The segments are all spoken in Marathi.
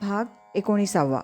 भाग एकोणीसावा.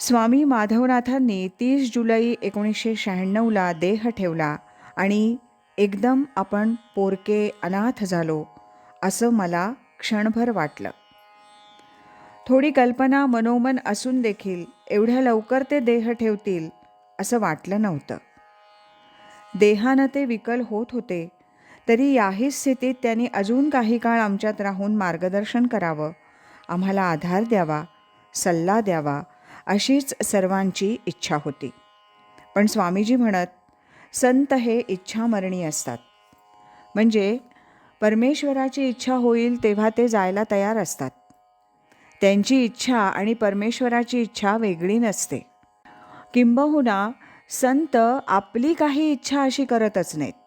स्वामी माधवनाथांनी तीस जुलै एकोणीसशे शहाण्णवला देह ठेवला आणि एकदम आपण पोरके अनाथ झालो असं मला क्षणभर वाटलं. थोडी कल्पना मनोमन असून देखील एवढ्या लवकर ते देह ठेवतील असं वाटलं नव्हतं. देहानं ते विकल होत होते तरी याही स्थितीत त्यांनी अजून काही काळ आमच्यात राहून मार्गदर्शन करावं. आम्हाला आधार द्यावा सल्ला द्यावा अशीच सर्वांची इच्छा होती. पण स्वामीजी म्हणत संत हे इच्छामरणी असतात. म्हणजे परमेश्वराची इच्छा होईल तेव्हा ते जायला तयार असतात. त्यांची इच्छा आणि परमेश्वराची इच्छा वेगळी नसते. किंबहुना संत आपली काही इच्छा अशी करतच नाहीत.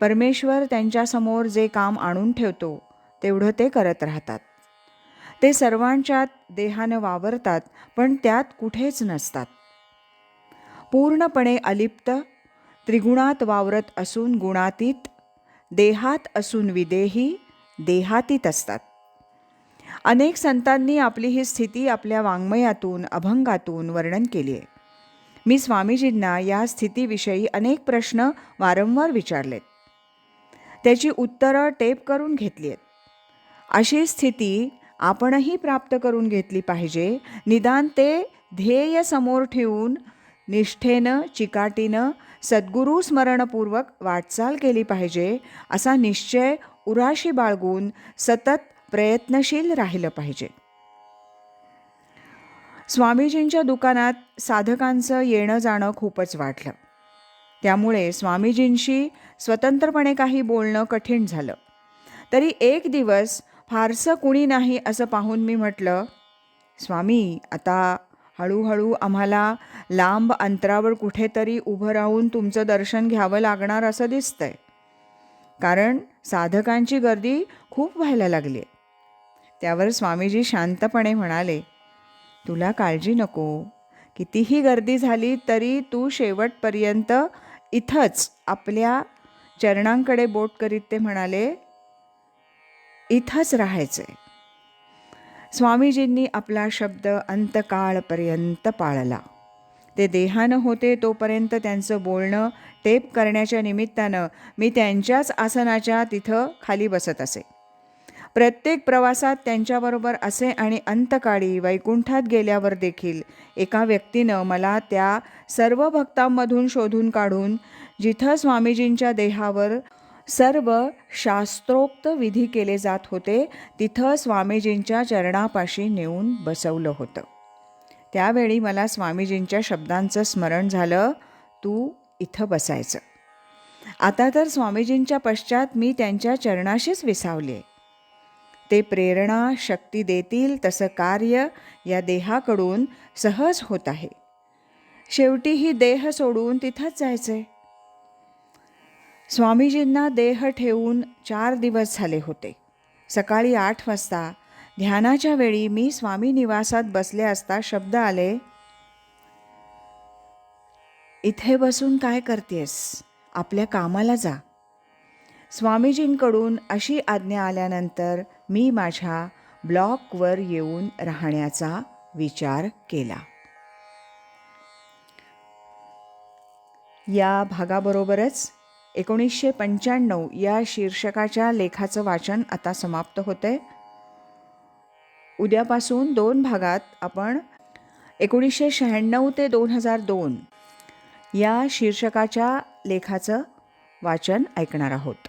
परमेश्वर त्यांच्यासमोर जे काम आणून ठेवतो तेवढं ते करत राहतात. ते सर्वांच्यात देहानं वावरतात पण त्यात कुठेच नसतात. पूर्णपणे अलिप्त त्रिगुणात वावरत असून गुणातीत देहात असून विदेही देहातीत असतात. अनेक संतांनी आपली ही स्थिती आपल्या वाङ्मयातून अभंगातून वर्णन केली आहे. मी स्वामीजींना या स्थितीविषयी अनेक प्रश्न वारंवार विचारलेत. त्याची उत्तरं टेप करून घेतली आहेत. अशी स्थिती आपणही प्राप्त करून घेतली पाहिजे. निदान ते ध्येय समोर ठेवून निष्ठेनं चिकाटीनं सद्गुरू स्मरणपूर्वक वाटचाल केली पाहिजे असा निश्चय उराशी बाळगून सतत प्रयत्नशील राहिलं पाहिजे. स्वामीजींच्या दुकानात साधकांचं येणं जाणं खूपच वाढलं. त्यामुळे स्वामीजींशी स्वतंत्रपणे काही बोलणं कठीण झालं. तरी एक दिवस फारसं कुणी नाही असं पाहून मी म्हटलं स्वामी आता हळूहळू आम्हाला लांब अंतरावर कुठेतरी उभं राहून तुमचं दर्शन घ्यावं लागणार असं दिसतंय. कारण साधकांची गर्दी खूप व्हायला लागली आहे. त्यावर स्वामीजी शांतपणे म्हणाले तुला काळजी नको. कितीही गर्दी झाली तरी तू शेवटपर्यंत इथंच आपल्या चरणांकडे बोट करीत ते म्हणाले इथंच राहायचं. आहे स्वामीजींनी आपला शब्द अंतकाळपर्यंत पाळला. ते देहानं होते तोपर्यंत त्यांचं बोलणं टेप करण्याच्या निमित्तानं मी त्यांच्याच आसनाच्या तिथं खाली बसत असे. प्रत्येक प्रवासात त्यांच्याबरोबर असे आणि अंतकाळी वैकुंठात गेल्यावर देखील एका व्यक्तीनं मला त्या सर्व भक्तांमधून शोधून काढून जिथं स्वामीजींच्या देहावर सर्व शास्त्रोक्त विधी केले जात होते तिथं स्वामीजींच्या चरणापाशी नेऊन बसवलं होतं. त्यावेळी मला स्वामीजींच्या शब्दांचं स्मरण झालं तू इथं बसायचं. आता तर स्वामीजींच्या पश्चात मी त्यांच्या चरणाशीच विसावले. ते प्रेरणा शक्ती देतील तसं कार्य या देहाकडून सहज होत आहे. शेवटी ही देह सोडून तिथंच जायचंय. स्वामीजींना देह ठेवून चार दिवस झाले होते. सकाळी आठ वाजता ध्यानाच्या वेळी मी स्वामी निवासात बसले असता शब्द आले इथे बसून काय करतेस आपल्या कामाला जा. स्वामीजींकडून अशी आज्ञा आल्यानंतर मी माझ्या ब्लॉकवर येऊन राहण्याचा विचार केला. या भागाबरोबरच एकोणीसशे पंच्याण्णव या शीर्षकाच्या लेखाचं वाचन आता समाप्त होते उद्यापासून दोन भागात आपण एकोणीसशे शहाण्णव ते दोन हजार दोन या शीर्षकाच्या लेखाचं वाचन ऐकणार आहोत.